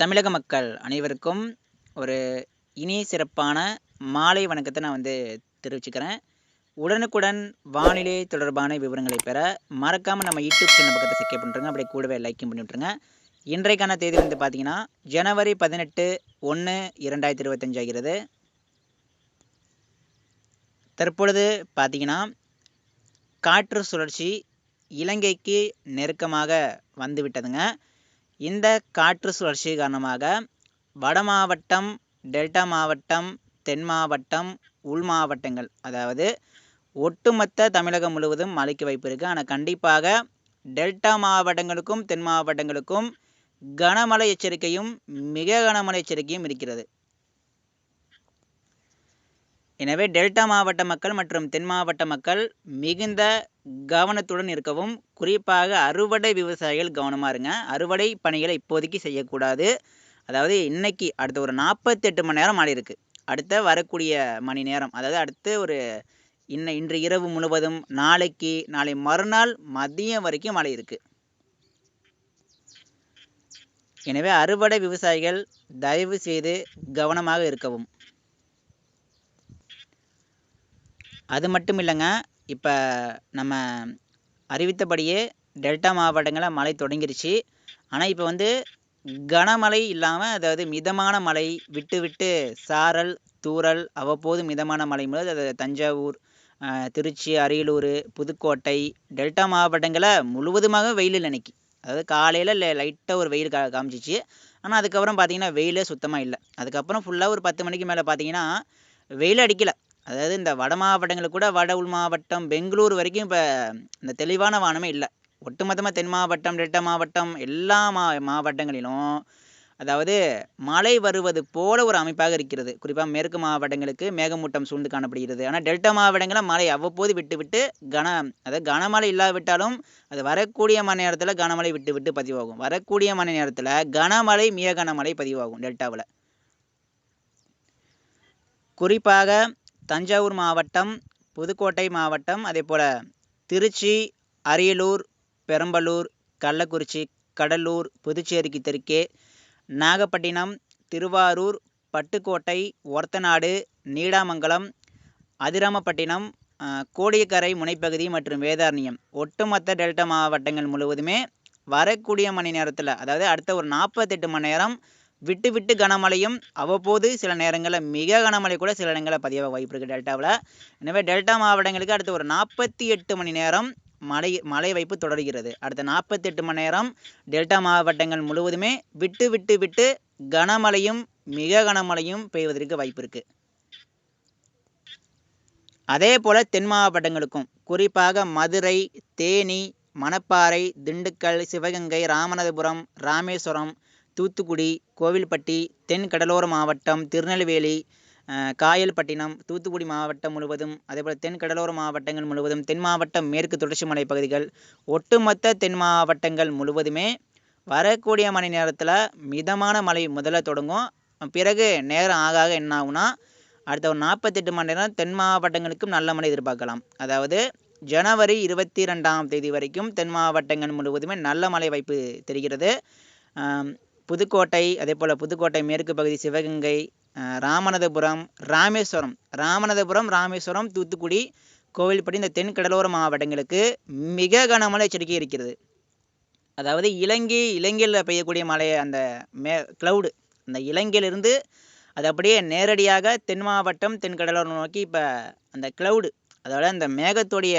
தமிழக மக்கள் அனைவருக்கும் ஒரு இனிய சிறப்பான மாலை வணக்கத்தை நான் வந்து தெரிவிச்சுக்கிறேன். உடனுக்குடன் வானிலை தொடர்பான விவரங்களை பெற மறக்காமல் நம்ம யூடியூப் சேனல் பக்கத்தை செக்கப் பண்ணுறங்க அப்படியே கூடவே லைக்கும் பண்ணி விட்ருங்க இன்றைக்கான தேதி வந்து பார்த்தீங்கன்னா ஜனவரி பதினெட்டு ஒன்று இரண்டாயிரத்தி இருபத்தஞ்சு ஆகிறது. தற்பொழுது பார்த்தீங்கன்னா காற்று சுழற்சி இலங்கைக்கு நெருக்கமாக வந்துவிட்டதுங்க. இந்த காற்று சுழற்சி காரணமாக வட மாவட்டம் டெல்டா மாவட்டம் தென் மாவட்டம் உள் மாவட்டங்கள் அதாவது ஒட்டுமொத்த தமிழகம் முழுவதும் மழைக்கு வாய்ப்பு இருக்குது ஆனால் கண்டிப்பாக டெல்டா மாவட்டங்களுக்கும் தென் மாவட்டங்களுக்கும் கனமழை எச்சரிக்கையும் மிக கனமழை எச்சரிக்கையும் இருக்கிறது. எனவே டெல்டா மாவட்ட மக்கள் மற்றும் தென் மாவட்ட மக்கள் மிகுந்த கவனத்துடன் இருக்கவும் குறிப்பாக அறுவடை விவசாயிகள் கவனமாக இருங்க. அறுவடை பணிகளை இப்போதைக்கு செய்யக்கூடாது. அதாவது இன்னைக்கு அடுத்த ஒரு நாற்பத்தெட்டு மணி நேரம் மழை இருக்குது அடுத்த வரக்கூடிய மணி நேரம் அதாவது அடுத்து ஒரு இன்ன இன்று இரவு முழுவதும் நாளைக்கு நாளை மறுநாள் மதியம் வரைக்கும் மழை இருக்குது எனவே அறுவடை விவசாயிகள் தயவு செய்து கவனமாக இருக்கவும். அது மட்டும் இல்லைங்க இப்போ நம்ம அறிவித்தபடியே டெல்டா மாவட்டங்களில் மழை தொடங்கிருச்சு. ஆனால் இப்போ வந்து கனமழை இல்லாமல் அதாவது மிதமான மழை விட்டு விட்டு சாரல் தூறல் அவ்வப்போது மிதமான மழை முதல் அது தஞ்சாவூர் திருச்சி அரியலூர் புதுக்கோட்டை டெல்டா மாவட்டங்களை முழுவதுமாக வெயில் இன்னைக்கு. அதாவது காலையில் லைட்டாக ஒரு வெயில் கா காமிச்சிச்சு. ஆனால் அதுக்கப்புறம் பார்த்தீங்கன்னா வெயிலே சுத்தமாக இல்லை. அதுக்கப்புறம் ஃபுல்லாக ஒரு பத்து மணிக்கு மேலே பார்த்தீங்கன்னா வெயில் அடிக்கலை. அதாவது இந்த வட மாவட்டங்களுக்கு கூட வட உள் மாவட்டம் பெங்களூர் வரைக்கும் இப்போ இந்த தெளிவான வானமே இல்லை. ஒட்டுமொத்தமாக தென் மாவட்டம் டெல்டா மாவட்டம் எல்லா மா மாவட்டங்களிலும் அதாவது மழை வருவது போல ஒரு அமைப்பாக இருக்கிறது. குறிப்பாக மேற்கு மாவட்டங்களுக்கு மேகமூட்டம் சூழ்ந்து காணப்படுகிறது. ஆனால் டெல்டா மாவட்டங்களில் மழை அவ்வப்போது விட்டு விட்டு கன அதாவது கனமழை இல்லாவிட்டாலும் அது வரக்கூடிய மணி நேரத்தில் கனமழை விட்டு விட்டு பதிவாகும். வரக்கூடிய மணி நேரத்தில் கனமழை மிக கனமழை பதிவாகும் டெல்டாவில். குறிப்பாக தஞ்சாவூர் மாவட்டம் புதுக்கோட்டை மாவட்டம் அதே போல் திருச்சி அரியலூர் பெரம்பலூர் கள்ளக்குறிச்சி கடலூர் புதுச்சேரிக்கு தெற்கே நாகப்பட்டினம் திருவாரூர் பட்டுக்கோட்டை ஒரத்தநாடு நீடாமங்கலம் அதிராமப்பட்டினம் கோடியக்கரை முனைப்பகுதி மற்றும் வேதாரண்யம். ஒட்டுமொத்த டெல்டா மாவட்டங்கள் முழுவதுமே வரக்கூடிய மணி நேரத்தில் அதாவது அடுத்த ஒரு நாற்பத்தெட்டு மணி நேரம் விட்டு விட்டு கனமழையும் அவ்வப்போது சில நேரங்களில் மிக கனமழை கூட சில இடங்களில் பதிவாக வாய்ப்பு இருக்குது டெல்டாவில். எனவே டெல்டா மாவட்டங்களுக்கு அடுத்த ஒரு நாற்பத்தி எட்டு மணி நேரம் மழை மழை வாய்ப்பு தொடர்கிறது. அடுத்த நாற்பத்தி எட்டு மணி நேரம் டெல்டா மாவட்டங்கள் முழுவதுமே விட்டு விட்டு விட்டு கனமழையும் மிக கனமழையும் பெய்வதற்கு வாய்ப்பு இருக்குது அதே போல் தென் மாவட்டங்களுக்கும் குறிப்பாக மதுரை தேனி மணப்பாறை திண்டுக்கல் சிவகங்கை ராமநாதபுரம் ராமேஸ்வரம் தூத்துக்குடி கோவில்பட்டி தென் கடலோர மாவட்டம் திருநெல்வேலி காயல்பட்டினம் தூத்துக்குடி மாவட்டம் முழுவதும் அதேபோல் தென் கடலோர மாவட்டங்கள் முழுவதும் தென் மாவட்டம் மேற்கு தொடர்ச்சி மலை பகுதிகள் ஒட்டுமொத்த தென் மாவட்டங்கள் முழுவதுமே வரக்கூடிய மணி நேரத்தில் மிதமான மழை முதல்ல தொடங்கும். பிறகு நேரம் ஆக ஆக என்ன ஆகும்னா அடுத்த ஒரு நாற்பத்தெட்டு மணி நேரம் தென் மாவட்டங்களுக்கும் நல்ல மழை எதிர்பார்க்கலாம். அதாவது ஜனவரி இருபத்தி ரெண்டாம் தேதி வரைக்கும் தென் மாவட்டங்கள் முழுவதுமே நல்ல மழை வாய்ப்பு தெரிகிறது. புதுக்கோட்டை அதே போல் புதுக்கோட்டை மேற்கு பகுதி சிவகங்கை ராமநாதபுரம் ராமேஸ்வரம். ராமநாதபுரம் ராமேஸ்வரம் தூத்துக்குடி கோவில்பட்டி இந்த தென் கடலோர மாவட்டங்களுக்கு மிக கனமழை எச்சரிக்கை இருக்கிறது. அதாவது இலங்கை இலங்கையில் பெய்யக்கூடிய மழை அந்த மே க்ளவுடு அந்த இலங்கையிலிருந்து அது அப்படியே நேரடியாக தென் மாவட்டம் தென் கடலோரம் நோக்கி இப்போ அந்த க்ளவுடு அதோட அந்த மேகத்துடைய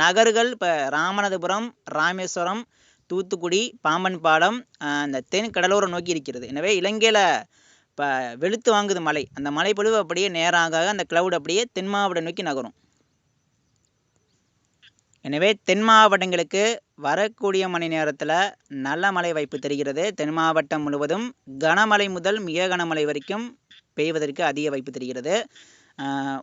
நகர்கள் இப்போ ராமநாதபுரம் ராமேஸ்வரம் தூத்துக்குடி பாம்பன் பாலம் அந்த தென் கடலோரம் நோக்கி இருக்கிறது. எனவே இலங்கையில் இப்போ வெளுத்து வாங்குது மலை. அந்த மலைப்பொழிவு அப்படியே நேராக அந்த கிளவுட் அப்படியே தென் மாவட்டம் நோக்கி நகரும். எனவே தென் மாவட்டங்களுக்கு வரக்கூடிய மணி நேரத்தில் நல்ல மழை வாய்ப்பு தெரிகிறது. தென் மாவட்டம் முழுவதும் கனமழை முதல் மிக கனமழை வரைக்கும் பெய்வதற்கு அதிக வாய்ப்பு தெரிகிறது.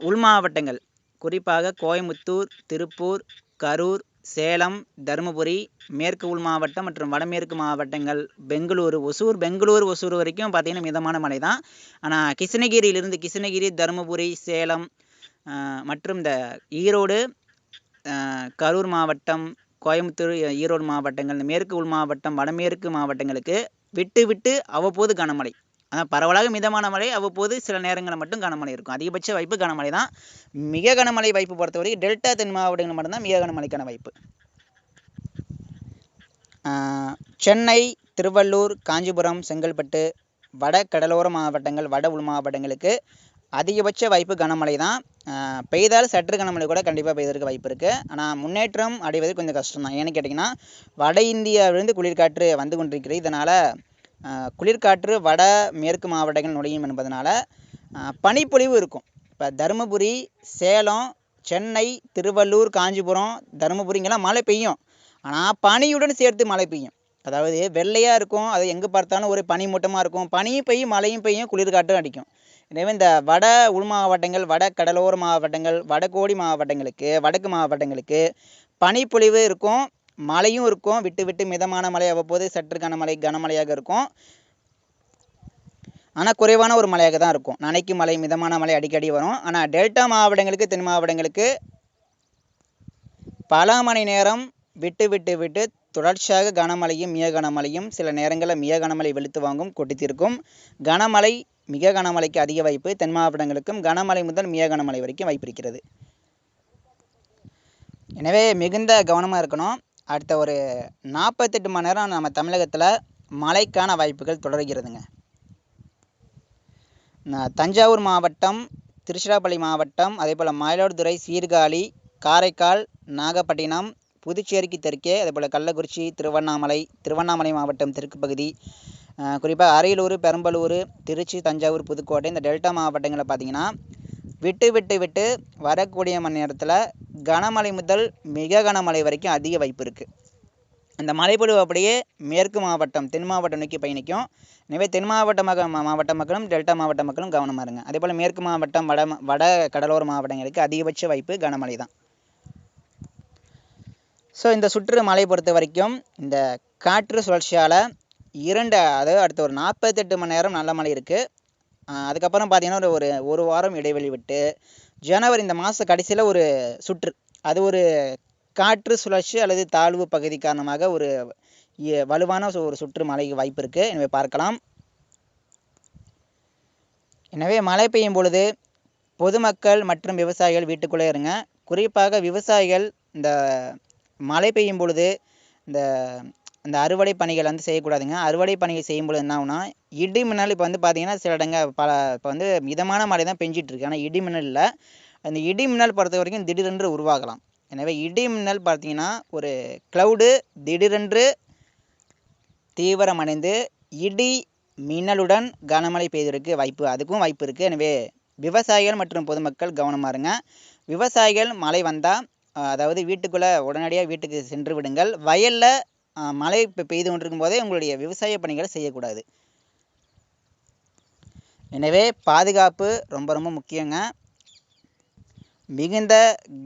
உள் மாவட்டங்கள் குறிப்பாக கோயமுத்தூர் திருப்பூர் கரூர் சேலம் தருமபுரி மேற்கு உள் மாவட்டம் மற்றும் வடமேற்கு மாவட்டங்கள் பெங்களூரு ஒசூர். பெங்களூர் ஒசூர் வரைக்கும் பார்த்திங்கன்னா மிதமான மழை தான் ஆனால் கிருஷ்ணகிரியிலிருந்து கிருஷ்ணகிரி தருமபுரி சேலம் மற்றும் இந்த ஈரோடு கரூர் மாவட்டம் கோயம்புத்தூர் ஈரோடு மாவட்டங்கள் இந்த மேற்கு உள் மாவட்டம் வடமேற்கு மாவட்டங்களுக்கு விட்டு விட்டு அவ்வப்போது கனமழை. ஆனால் பரவலாக மிதமான மழை அவ்வப்போது சில நேரங்களில் மட்டும் கனமழை இருக்கும். அதிகபட்ச வாய்ப்பு கனமழை தான். மிக கனமழை வாய்ப்பு பொறுத்தவரைக்கும் டெல்டா தென் மாவட்டங்கள் மட்டும்தான் மிக கனமழைக்கான வாய்ப்பு. சென்னை திருவள்ளூர் காஞ்சிபுரம் செங்கல்பட்டு வட கடலோர மாவட்டங்கள் வட உள் மாவட்டங்களுக்கு அதிகபட்ச வாய்ப்பு கனமழை தான். பெய்தால் சற்று கனமழை கூட கண்டிப்பாக பெய்வதற்கு வாய்ப்பு இருக்குது ஆனால் முன்னேற்றம் அடைவது கொஞ்சம் கஷ்டம் தான் ஏன்னு கேட்டிங்கன்னா வட இந்தியாவிலிருந்து குளிர்காற்று வந்து கொண்டிருக்கிறது. இதனால் குளிர்காற்று வட மேற்கு மாவட்டங்கள் நுழையும் என்பதனால் பனிப்பொழிவு இருக்கும். இப்போ தருமபுரி சேலம் சென்னை திருவள்ளூர் காஞ்சிபுரம் தருமபுரி இங்கெல்லாம் மழை பெய்யும். ஆனால் பனியுடன் சேர்த்து மழை பெய்யும். அதாவது வெள்ளையாக இருக்கும் அது எங்கே பார்த்தாலும் ஒரு பனி மூட்டமாக இருக்கும். பனியும் பெய்யும் மழையும் பெய்யும் குளிர்காற்றும் அடிக்கும். எனவே இந்த வட உள் மாவட்டங்கள் வட கடலோர மாவட்டங்கள் வடகோடி மாவட்டங்களுக்கு வடக்கு மாவட்டங்களுக்கு பனிப்பொழிவு இருக்கும். மழையும் இருக்கும். விட்டு விட்டு மிதமான மழை அவ்வப்போது சற்று கனமழை கனமழையாக இருக்கும். ஆனால் குறைவான ஒரு மழையாக தான் இருக்கும். நனைக்கு மழை மிதமான மழை அடிக்கடி வரும். ஆனால் டெல்டா மாவட்டங்களுக்கு தென் மாவட்டங்களுக்கு பல மணி நேரம் விட்டு விட்டு விட்டு தொடர்ச்சியாக கனமழையும் மிக கனமழையும் சில நேரங்களில் மிக கனமழை வெளுத்து வாங்கும் கொட்டித்திருக்கும். கனமழை மிக கனமழைக்கு அதிக வாய்ப்பு தென் மாவட்டங்களுக்கும். கனமழை முதல் மிக கனமழை வரைக்கும் வாய்ப்பு இருக்கிறது. எனவே மிகுந்த கவனமாக இருக்கணும். அடுத்த ஒரு நாற்பத்தெட்டு மணி நேரம் நம்ம தமிழகத்தில் மழைக்கான வாய்ப்புகள் தொடர்கிறதுங்க. தஞ்சாவூர் மாவட்டம் திருச்சிராப்பள்ளி மாவட்டம் அதே போல் மயிலாடுதுறை சீர்காழி காரைக்கால் நாகப்பட்டினம் புதுச்சேரிக்கு தெற்கே அதே போல் கள்ளக்குறிச்சி திருவண்ணாமலை திருவண்ணாமலை மாவட்டம் தெற்கு பகுதி குறிப்பாக அரியலூர் பெரம்பலூர் திருச்சி தஞ்சாவூர் புதுக்கோட்டை இந்த டெல்டா மாவட்டங்களில் பார்த்தீங்கன்னா விட்டு விட்டு விட்டு வரக்கூடிய மணி நேரத்தில் கனமழை முதல் மிக கனமழை வரைக்கும் அதிக வாய்ப்பு இருக்குது அந்த மழைப்பொழிவு அப்படியே மேற்கு மாவட்டம் தென் மாவட்டம் நோக்கி பயணிக்கும். எனவே தென் மாவட்ட மக மாவட்ட மக்களும் டெல்டா மாவட்ட மக்களும் கவனமாக இருங்க. அதே போல் மேற்கு மாவட்டம் வட வட கடலோர மாவட்டங்களுக்கு அதிகபட்ச வாய்ப்பு கனமழை தான். ஸோ இந்த சுற்று மழை பொறுத்த வரைக்கும் இந்த காற்று சுழற்சியால் இரண்டு அதாவது அடுத்த ஒரு நாற்பத்தெட்டு மணி நேரம் நல்ல மழை இருக்குது அதுக்கப்புறம் பார்த்தீங்கன்னா ஒரு ஒரு ஒரு வாரம் இடைவெளி விட்டு ஜனவரி இந்த மாத கடைசியில் ஒரு சுற்று. அது ஒரு காற்று சுழற்சி அல்லது தாழ்வு பகுதி காரணமாக ஒரு இ- வலுவான சு- ஒரு சுற்று மழைக்கு வாய்ப்பு இருக்குது எனவே பார்க்கலாம். எனவே மழை பெய்யும் பொழுது பொதுமக்கள் மற்றும் விவசாயிகள் வீட்டுக்குள்ளே இருங்க. குறிப்பாக விவசாயிகள் இந்த மழை பெய்யும் பொழுது இந்த அந்த அறுவடை பணிகள் வந்து செய்யக்கூடாதுங்க. அறுவடை பணிகள் செய்யும்போது என்ன ஆகும்னா இடி மின்னல் இப்போ வந்து பார்த்தீங்கன்னா சில இடங்க பல இப்போ வந்து மிதமான மழை தான் பெஞ்சிட்ருக்கு. ஆனால் இடி மின்னல் இல்லை அந்த இடி மின்னல் பொறுத்த வரைக்கும் திடீரென்று உருவாகலாம். எனவே இடி மின்னல் பார்த்தீங்கன்னா ஒரு க்ளவுடு திடீரென்று தீவிரமடைந்து இடி மின்னலுடன் கனமழை பெய்வதற்கு வாய்ப்பு அதுக்கும் வாய்ப்பு இருக்குது எனவே விவசாயிகள் மற்றும் பொதுமக்கள் கவனமாக இருங்க. விவசாயிகள் மழை வந்தால் அதாவது வீட்டுக்குள்ளே உடனடியாக வீட்டுக்கு சென்று விடுங்கள். வயலில் மழை இப்போ பெய்து கொண்டிருக்கும் போதே உங்களுடைய விவசாய பணிகளை செய்யக்கூடாது. எனவே பாதுகாப்பு ரொம்ப ரொம்ப முக்கியங்க. மிகுந்த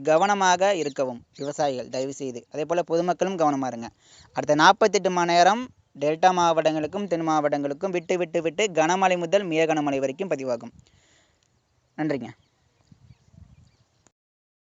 கவனமாக இருக்கவும் விவசாயிகள் தயவு செய்து அதே போல் பொதுமக்களும் கவனமாக இருங்க. அடுத்த நாற்பத்தெட்டு மணி நேரம் டெல்டா மாவட்டங்களுக்கும் தென் மாவட்டங்களுக்கும் விட்டு விட்டு விட்டு கனமழை முதல் மிக கனமழை வரைக்கும் பதிவாகும். நன்றிங்க.